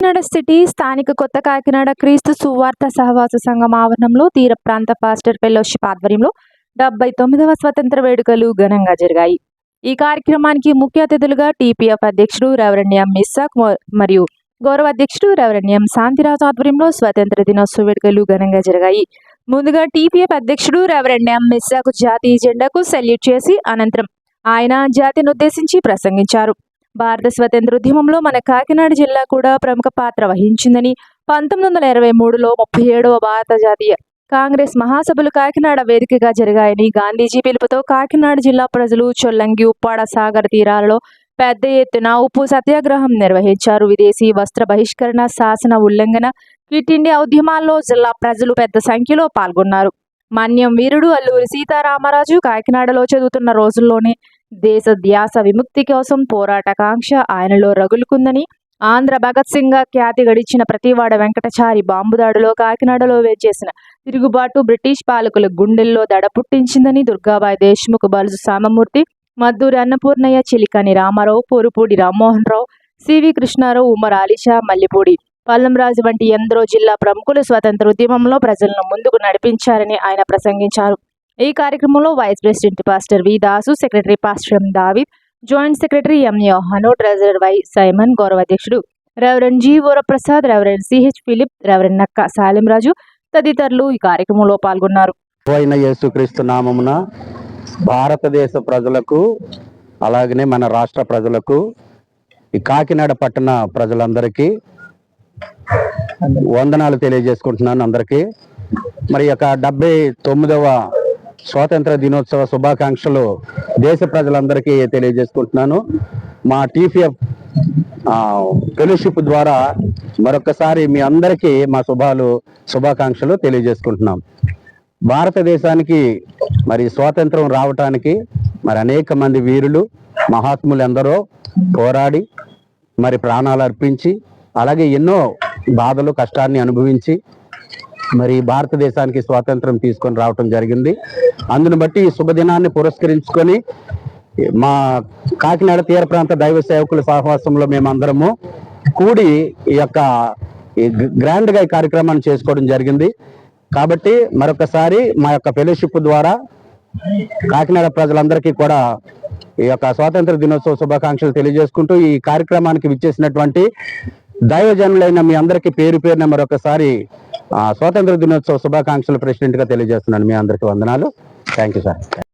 Kakinada city స్థానిక కొత్త కాకినాడ క్రీస్తు సువార్త సహవాస సంఘం ఆవరణంలో తీర ప్రాంత పాస్టర్ ఫెలోషిప్ ఆధ్వర్యంలో డెబ్బై తొమ్మిదవ స్వతంత్ర వేడుకలు ఘనంగా జరిగాయి. ఈ కార్యక్రమానికి ముఖ్య అతిథులుగా టీపీఎఫ్ అధ్యక్షుడు రెవరెండియం మిస్సాక్ మరియు గౌరవ అధ్యక్షుడు రెవరెండియం శాంతిరాజు ఆధ్వర్యంలో స్వతంత్ర దినోత్సవ వేడుకలు ఘనంగా జరిగాయి. ముందుగా టీపీఎఫ్ అధ్యక్షుడు రవరణ్యం మిస్సాకు జాతీయ జెండాకు సెల్యూట్ చేసి అనంతరం ఆయన జాతిని ఉద్దేశించి ప్రసంగించారు. భారత స్వతంత్ర ఉద్యమంలో మన కాకినాడ జిల్లా కూడా ప్రముఖ పాత్ర వహించిందని పంతొమ్మిది వందల ఇరవై మూడులో ముప్పై ఏడవ భారత జాతీయ కాంగ్రెస్ మహాసభలు కాకినాడ వేదికగా జరిగాయని గాంధీజీ పిలుపుతో కాకినాడ జిల్లా ప్రజలు చొల్లంగి ఉప్పాడ సాగర్ తీరాలలో పెద్ద ఎత్తున ఉప్పు సత్యాగ్రహం నిర్వహించారు. విదేశీ వస్త్ర బహిష్కరణ శాసన ఉల్లంఘన క్విట్ ఇండియా ఉద్యమాల్లో జిల్లా ప్రజలు పెద్ద సంఖ్యలో పాల్గొన్నారు. మన్యం వీరుడు అల్లూరి సీతారామరాజు కాకినాడలో చదువుతున్న రోజుల్లోనే దేశ ధ్యాస విముక్తి కోసం పోరాట కాంక్ష ఆయనలో రగులుకుందని ఆంధ్ర భగత్ సింగ్గా ఖ్యాతి గడిచిన ప్రతివాడ వెంకటచారి బాంబుదాడులో కాకినాడలో వేచేసిన తిరుగుబాటు బ్రిటిష్ పాలకుల గుండెల్లో దడ పుట్టించిందని దుర్గాబాయి దేశ్ముఖ్ బలుజు సామమూర్తి మద్దూరి అన్నపూర్ణయ్య చిలికని రామారావు పోరుపూడి రామ్మోహన్ రావు సివి కృష్ణారావు ఉమర్ ఆలిషా మల్లిపూడి పల్లంరాజు వంటి ఎందరో జిల్లా ప్రముఖులు స్వతంత్ర ఉద్యమంలో ప్రజలను ముందుకు నడిపించారని ఆయన ప్రసంగించారు. ఈ కార్యక్రమంలో vice president pastor V Dasu secretary pastor M David joint secretary M Yohanu treasurer Y Simon గౌరవ అధ్యక్షుడు reverend G Varaprasad reverend CH Philip reverend Nakka Salimraju తదితరులు ఈ కార్యక్రమంలో పాల్గొన్నారు. అయిన యేసుక్రీస్తు నామమున భారతదేశ ప్రజలకు అలాగనే మన రాష్ట్ర ప్రజలకు ఈ కాకినాడ పట్టణ ప్రజలందరికీ వందనాలు తెలియజేసుకుంటున్నాను అందరికీ. మరి యొక్క డెబ్బై తొమ్మిదవ స్వాతంత్ర దినోత్సవ శుభాకాంక్షలు దేశ ప్రజలందరికీ తెలియజేసుకుంటున్నాను. మా టీఫీఎఫ్ ఫెలోషిప్ ద్వారా మరొకసారి మీ అందరికీ మా శుభాలు శుభాకాంక్షలు తెలియజేసుకుంటున్నాం. భారతదేశానికి మరి స్వాతంత్రం రావటానికి మరి అనేక మంది వీరులు మహాత్ములు ఎందరో పోరాడి మరి ప్రాణాలు అర్పించి అలాగే ఎన్నో బాధలు కష్టాన్ని అనుభవించి మరి భారతదేశానికి స్వాతంత్రం తీసుకొని రావటం జరిగింది. అందును బట్టి ఈ శుభదినాన్ని పురస్కరించుకొని మా కాకినాడ తీర ప్రాంత దైవ సేవకుల సహవాసంలో మేమందరము కూడి ఈ యొక్క ఈ ఈ కార్యక్రమాన్ని చేసుకోవడం జరిగింది. కాబట్టి మరొకసారి మా యొక్క ఫెలోషిప్ ద్వారా కాకినాడ ప్రజలందరికీ కూడా ఈ యొక్క స్వాతంత్ర దినోత్సవ శుభాకాంక్షలు తెలియజేసుకుంటూ ఈ కార్యక్రమానికి విచ్చేసినటువంటి దైవజనులైన మీ అందరికీ పేరు పేరున మరొకసారి స్వాతంత్ర దినోత్సవ శుభాకాంక్షలు ప్రెసిడెంట్గా తెలియజేస్తున్నాను. మీ అందరికీ వందనాలు. Thank you sir.